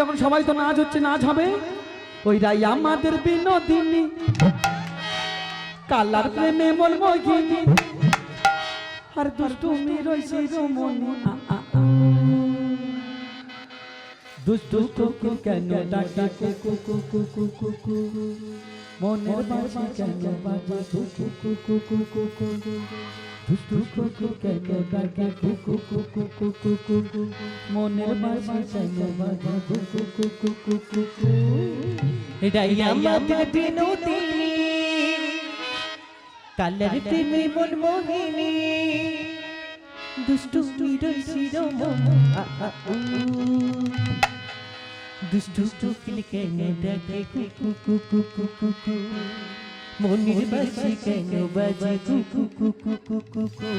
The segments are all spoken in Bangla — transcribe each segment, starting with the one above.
যখন সবাই তো নাচ হচ্ছে নাচ হবে ওইটাই আমাদের বিনোদিনী কালার প্রেমে মলমগিনী আর দুষ্টুমি রয়েছে রমণী দুষ্টু কুকুর কেন ডাকে কুকু কুকু কুকু কুকু মনের বাজি কেন বাজে কুকু কুকু কুকু কুকু দুষ্টু কুকু কেকে ডাকে কুকু কুকু কুকু কুকু মনের বাসা যেন বাজে কুকু কুকু কুকু কু ডাইয়া মাতা বিনোদিনী কালের প্রেমে মন মোহিনী দুষ্টু মিরর শিরোমণ আ আ উ দুষ্টু কুকিল কেনে ডাকে কুকু কুকু কুকু কুকু মনির বাজি কেন বাজি কুকু কুকু কুকু কু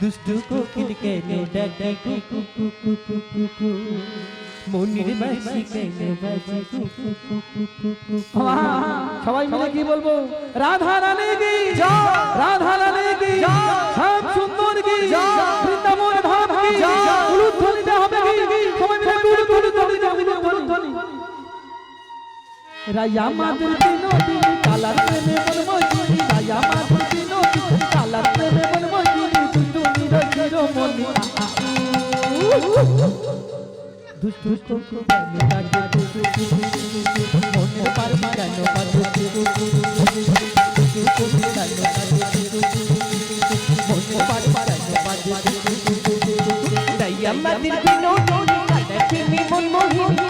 দুষ্টু কোকিল কেন ডাকে কুকু কুকু কুকু কু মনির বাজি কেন বাজি কুকু কুকু কুকু কু সবাই মিলে কি বলব রাধা রানী কি জয় রাধা রানী কি জয় শ্যাম সুন্দর কি জয় বৃন্দাবন ধাম কি জয় উলুত হবে কি সবাই মিলে উলুত ধ্বনি ধ্বনি ধ্বনি ধ্বনি রাই আমাদের কালার প্রেমে মন মজুরি রাজা মাধুর বিনোদী কালার প্রেমে মন মজুরি দুষ্টু নিরজির মনি দুষ্টু কোকো কেন ডাকে দুষ্টু দুষ্টু মনে পারবা কেন বা দুষ্টু দুষ্টু দুষ্টু কোকো কেন ডাকে দুষ্টু মনে পারবা কেন বা দুষ্টু দুষ্টু রাজা মাধুর বিনোদী কালার প্রেমে মন মজুরি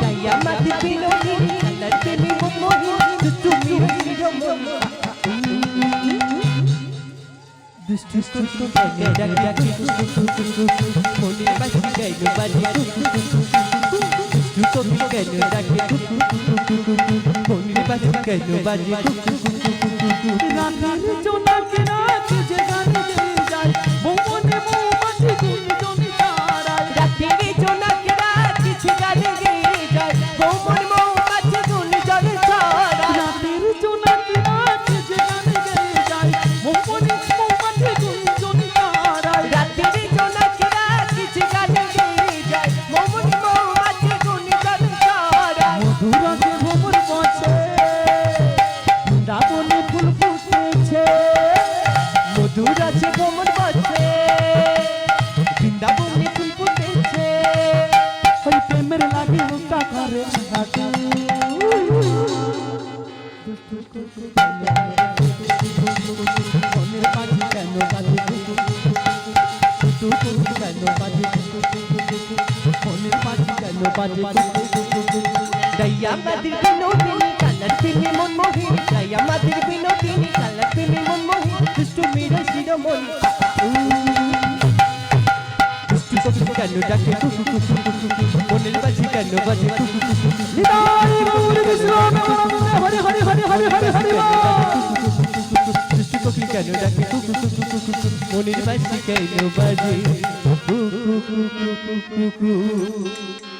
রাধার জোনাকি রাত যে গানে মুক্তা করে মনের পাখি কেন বাজে কেন বাজে মনের পাখি কেন বাজে দয়া মাদির বিনোদিনী, কালার প্রেমে মন মোহিনী দয়া মাদির বিনোদিনী, কালার প্রেমে মন মোহিনী দুষ্টু মেরা শিরোমণি। দুষ্টু কেন ডাকে? মনের বাজি কেন বাজে হরে হরে হরে হরে হরে হরে সৃষ্টি কবি কেন ডাকে মনির বাসি কেন বাজে